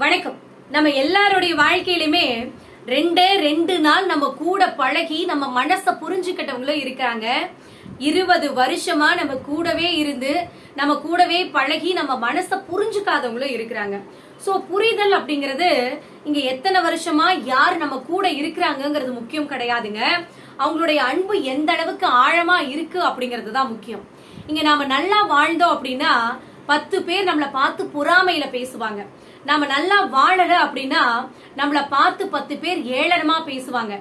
வணக்கம். நம்ம எல்லாருடைய வாழ்க்கையிலுமே ரெண்டே ரெண்டு நாள் நம்ம கூட பழகி நம்ம மனசை புரிஞ்சுக்கிட்டவங்களும் இருக்காங்க. இருபது வருஷமா நம்ம கூடவே இருந்து நம்ம கூடவே பழகி நம்ம மனசை புரிஞ்சுக்காதவங்களும் இருக்கிறாங்க. சோ புரிதல் அப்படிங்கிறது இங்க எத்தனை வருஷமா யார் நம்ம கூட இருக்கிறாங்கங்கிறது முக்கியம் கிடையாதுங்க. அவங்களுடைய அன்பு எந்த அளவுக்கு ஆழமா இருக்கு அப்படிங்கிறது தான் முக்கியம். இங்க நாம நல்லா வாழ்ந்தோம் அப்படின்னா பத்து பேர் நம்மளை பார்த்து பொறாமையில பேசுவாங்க. நாம நல்லா வாழல அப்படின்னா நம்மள பார்த்து பத்து பேர் ஏளனமா பேசுவாங்க.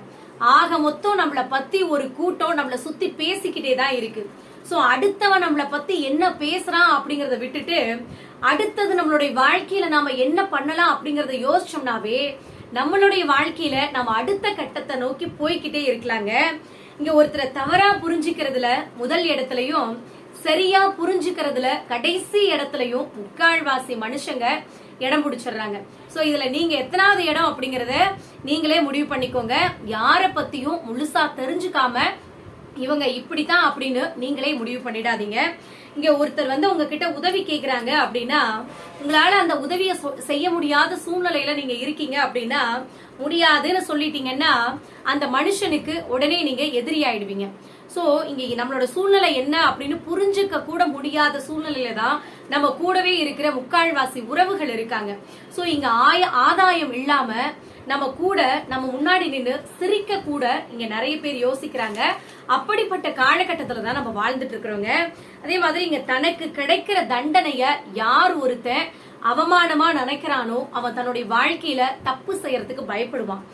ஆக மொத்தம் நம்மள பத்தி ஒரு கூட்டம் நம்மள சுத்தி பேசிக்கிட்டே தான் இருக்கு. சோ அடுத்தவன் நம்மள பத்தி என்ன பேசுறான் அப்படிங்கறத விட்டுட்டு அடுத்தது நம்மளுடைய வாழ்க்கையில நாம என்ன பண்ணலாம் அப்படிங்கறத யோசிச்சோம்னாவே நம்மளுடைய வாழ்க்கையில நம்ம அடுத்த கட்டத்தை நோக்கி போய்கிட்டே இருக்கலாங்க. இங்க ஒருத்தரை தவறா புரிஞ்சுக்கிறதுல முதல் இடத்துலயும் சரியா புரிஞ்சுக்கிறதுல கடைசி இடத்துலயும் முக்கால்வாசி மனுஷங்க இடம் பிடிச்சிடுறாங்க. சோ இதுல நீங்க எத்தனாவது இடம் அப்படிங்கறத நீங்களே முடிவு பண்ணிக்கோங்க. யார பத்தியும் முழுசா தெரிஞ்சுக்காம இவங்க இப்படித்தான் அப்படின்னு நீங்களே முடிவு பண்ணிடாதீங்க. இங்க ஒருத்தர் வந்து உங்ககிட்ட உதவி கேக்குறாங்க அப்படின்னா உங்களால அந்த உதவியை சொ- செய்ய முடியாத சூழ்நிலையில நீங்க இருக்கீங்க அப்படின்னா முடியாதுன்னு சொல்லிட்டீங்கன்னா அந்த மனுஷனுக்கு உடனே நீங்க எதிரி ஆயிடுவீங்க. ஸோ இங்கே நம்மளோட சூழ்நிலை என்ன அப்படின்னு புரிஞ்சுக்க கூட முடியாத சூழ்நிலையில தான் நம்ம கூடவே இருக்கிற முக்கால்வாசி உறவுகள் இருக்காங்க. ஸோ இங்க ஆய ஆதாயம் இல்லாம நம்ம கூட நம்ம முன்னாடி நின்று சிரிக்க கூட இங்க நிறைய பேர் யோசிக்கிறாங்க. அப்படிப்பட்ட காலகட்டத்துல தான் நம்ம வாழ்ந்துட்டு இருக்கிறோங்க. அதே மாதிரி இங்க தனக்கு கிடைக்கிற தண்டனைய யார் ஒருத்தன் அவமானமா நினைக்கிறானோ அவன் தன்னுடைய வாழ்க்கையில தப்பு செய்யறதுக்கு பயப்படுவான்.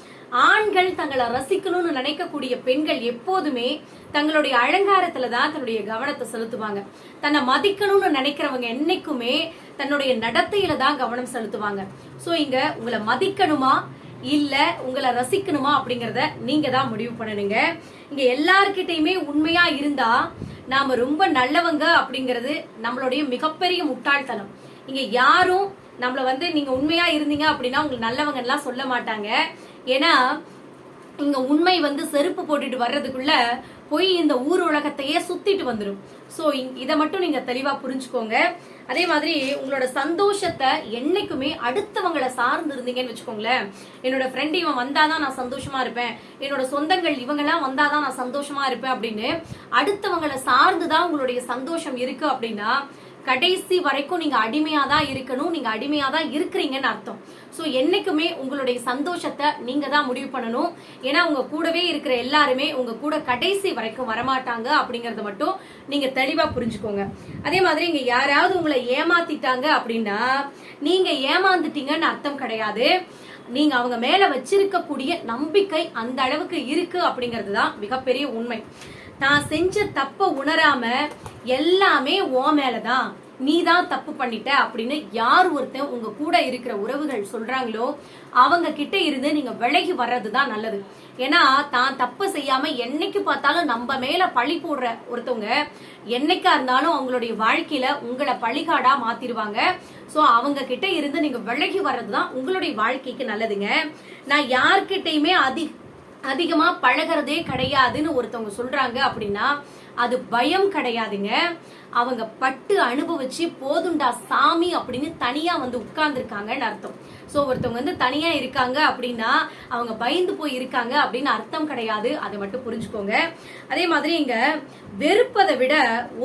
ஆண்கள் தங்களை ரசிக்கணும்னு நினைக்கக்கூடிய பெண்கள் எப்போதுமே தங்களுடைய அலங்காரத்துல தான் தன்னுடைய கவனத்தை செலுத்துவாங்க. தன்னை மதிக்கணும்னு நினைக்கிறவங்க என்னைக்குமே தன்னுடைய நடத்தையில தான் கவனம் செலுத்துவாங்க. சோ இங்க உங்களை மதிக்கணுமா? இல்ல உங்களை ரசிக்கணுமா அப்படிங்கறத நீங்க தான் முடிவு பண்ணணுங்க. இங்க எல்லார்கிட்டயுமே உண்மையா இருந்தா நாம ரொம்ப நல்லவங்க அப்படிங்கறது நம்மளுடைய மிகப்பெரிய முட்டாள்தனம். இங்க யாரும் நம்மள வந்து நீங்க உண்மையா இருந்தீங்க அப்படின்னா உங்களுக்கு நல்லவங்க எல்லாம் சொல்ல மாட்டாங்க. ஏன்னா இங்க உண்மை வந்து செருப்பு போட்டுட்டு வர்றதுக்குள்ள போய் இந்த ஊர் உலகத்தையே சுத்திட்டு வந்துடும் சோ இதை மட்டும் நீங்க தெளிவா புரிஞ்சுக்கோங்க. அதே மாதிரி உங்களோட சந்தோஷத்தை என்னைக்குமே அடுத்தவங்களை சார்ந்து இருந்தீங்கன்னு வச்சுக்கோங்களேன். என்னோட ஃப்ரெண்ட் இவன் வந்தாதான் நான் சந்தோஷமா இருப்பேன். என்னோட சொந்தங்கள் இவங்கெல்லாம் வந்தாதான் நான் சந்தோஷமா இருப்பேன் அப்படின்னு அடுத்தவங்களை சார்ந்துதான் உங்களுடைய சந்தோஷம் இருக்கு அப்படின்னா கடைசி வரைக்கும் நீங்க அடிமையா தான் இருக்கணும் நீங்க அடிமையா தான் இருக்கிறீங்கன்னு அர்த்தம். ஸோ என்னைக்குமே உங்களுடைய சந்தோஷத்தை நீங்க தான் முடிவு பண்ணணும். ஏன்னா உங்க கூடவே இருக்கிற எல்லாருமே உங்க கூட கடைசி வரைக்கும் வரமாட்டாங்க அப்படிங்கறத மட்டும் நீங்க தெளிவா புரிஞ்சுக்கோங்க. அதே மாதிரி இங்க யாராவது உங்களை ஏமாத்திட்டாங்க அப்படின்னா நீங்க ஏமாந்துட்டீங்கன்னு அர்த்தம் கிடையாது. நீங்க அவங்க மேல வச்சிருக்கக்கூடிய நம்பிக்கை அந்த அளவுக்கு இருக்கு அப்படிங்கிறது தான் மிகப்பெரிய உண்மை. நான் செஞ்ச தப்ப உணராம எல்லாமே ஓ மேலதான். நீ தான் தப்பு பண்ணிட்ட அப்படின்னு யார் ஒருத்தன் உங்க கூட இருக்கிற உறவுகள் சொல்றாங்களோ அவங்க கிட்ட இருந்து நீங்க விலகி வர்றதுதான் நல்லது. ஏன்னா தான் தப்பு செய்யாம என்னைக்கு பார்த்தாலும் நம்ம மேல பழி போடுற ஒருத்தவங்க என்னைக்கா இருந்தாலும் அவங்களுடைய வாழ்க்கையில உங்களை பழிகாடா மாத்திருவாங்க. சோ அவங்க கிட்ட இருந்து நீங்க விலகி வர்றதுதான் உங்களுடைய வாழ்க்கைக்கு நல்லதுங்க. நான் யார்கிட்டயுமே அதிக அதிகமா பழகிறதே கிடையாதுன்னு ஒருத்தவங்க சொல்றாங்க அப்படின்னா அது பயம் கிடையாதுங்க. அவங்க பட்டு அனுபவிச்சு போதுண்டா சாமி அப்படின்னு தனியா வந்து உட்கார்ந்துருக்காங்கன்னு அர்த்தம். ஸோ ஒருத்தவங்க வந்து தனியா இருக்காங்க அப்படின்னா அவங்க பயந்து போய் இருக்காங்க அப்படின்னு அர்த்தம் கிடையாது. அதை மட்டும் புரிஞ்சுக்கோங்க. அதே மாதிரி இங்க வெறுப்பதை விட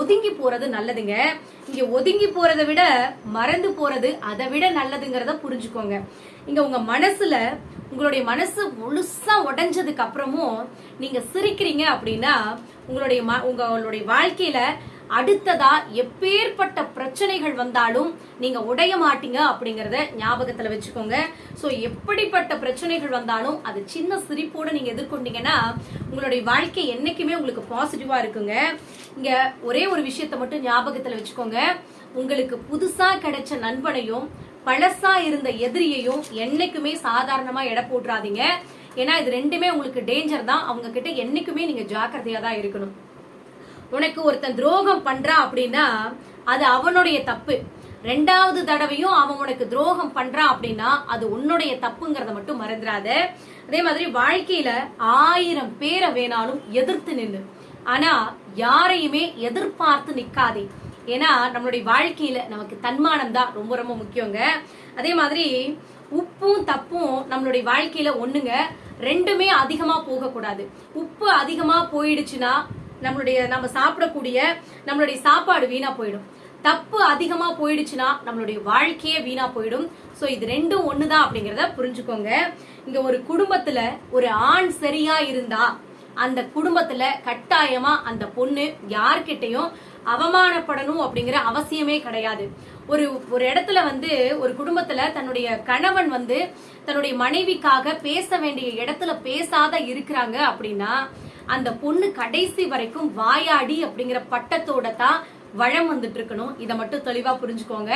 ஒதுங்கி போறது நல்லதுங்க. இங்க ஒதுங்கி போறதை விட மறந்து போறது அதை விட நல்லதுங்கிறத புரிஞ்சுக்கோங்க. இங்க உங்க மனசுல உங்களுடைய மனசு முழுசா உடஞ்சதுக்கு அப்புறமும் நீங்க சிரிக்கிறீங்க அப்படின்னா உங்களுடைய ம- உங்களுடைய வாழ்க்கையில அடுத்ததா எப்பேற்பட்ட பிரச்சனைகள் வந்தாலும் நீங்க உடைய மாட்டீங்க அப்படிங்கறத ஞாபகத்துல வச்சுக்கோங்க. சோ எப்படிப்பட்ட பிரச்சனைகள் வந்தாலும் அது சின்ன சிரிப்போட நீங்க எதிர்கொண்டீங்கன்னா உங்களுடைய வாழ்க்கை என்னைக்குமே உங்களுக்கு பாசிட்டிவா இருக்குங்க. இங்க ஒரே ஒரு விஷயத்த மட்டும் ஞாபகத்துல வச்சுக்கோங்க. உங்களுக்கு புதுசா கிடைச்ச நண்பனையும் பழசா இருந்த எதிரியையும் என்னைக்குமே சாதாரணமா எடை போட்டுறாதீங்க. ஏன்னா இது ரெண்டுமே உங்களுக்கு டேஞ்சர் தான். அவங்க கிட்ட என்னைக்குமே நீங்க ஜாக்கிரதையா தான் இருக்கணும். உனக்கு ஒருத்தன் துரோகம் பண்றான் அப்படின்னா அது அவனுடைய தப்பு. ரெண்டாவது தடவையும் அவன் உனக்கு துரோகம் பண்றான் அப்படின்னா அது உன்னுடைய தப்புங்கிறத மட்டும் மறந்துடாத அதே மாதிரி வாழ்க்கையில ஆயிரம் பேரை வேணாலும் எதிர்த்து நின்று ஆனா யாரையுமே எதிர்பார்த்து நிக்காதே. ஏன்னா நம்மளுடைய வாழ்க்கையில நமக்கு தன்மானம் தான் ரொம்ப ரொம்ப முக்கியங்க. அதே மாதிரி உப்பும் தப்பும் நம்மளுடைய வாழ்க்கையில ஒண்ணுங்க. ரெண்டுமே அதிகமா போகக்கூடாது. உப்பு அதிகமா போயிடுச்சுன்னா நம்மளுடைய நம்ம சாப்பிடக்கூடிய நம்மளுடைய சாப்பாடு வீணா போயிடும். தப்பு அதிகமா போயிடுச்சுன்னா நம்மளுடைய வாழ்க்கையே வீணா போயிடும். சோ இது ரெண்டும் ஒண்ணுதான் அப்படிங்கறத புரிஞ்சுக்கோங்க. இங்க ஒரு குடும்பத்துல ஒரு ஆண் சரியா இருந்தா அந்த குடும்பத்துல கட்டாயமா அந்த பொண்ணு யார்கிட்டையும் அவமானப்படணும் அப்படிங்கிற அவசியமே கிடையாது. ஒரு ஒரு இடத்துல வந்து ஒரு குடும்பத்துல தன்னுடைய கணவன் வந்து தன்னுடைய மனைவிக்காக பேச வேண்டிய இடத்துல பேசாத இருக்கிறாங்க அப்படின்னா அந்த பொண்ணு கடைசி வரைக்கும் வாயாடி அப்படிங்கிற பட்டத்தோட தான் வளம் வந்துட்டு இருக்கணும். இதை மட்டும் தெளிவா புரிஞ்சுக்கோங்க.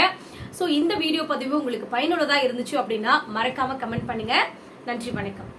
ஸோ இந்த வீடியோ பதிவு உங்களுக்கு பயனுள்ளதா இருந்துச்சு அப்படின்னா மறக்காம கமெண்ட் பண்ணுங்க. நன்றி வணக்கம்.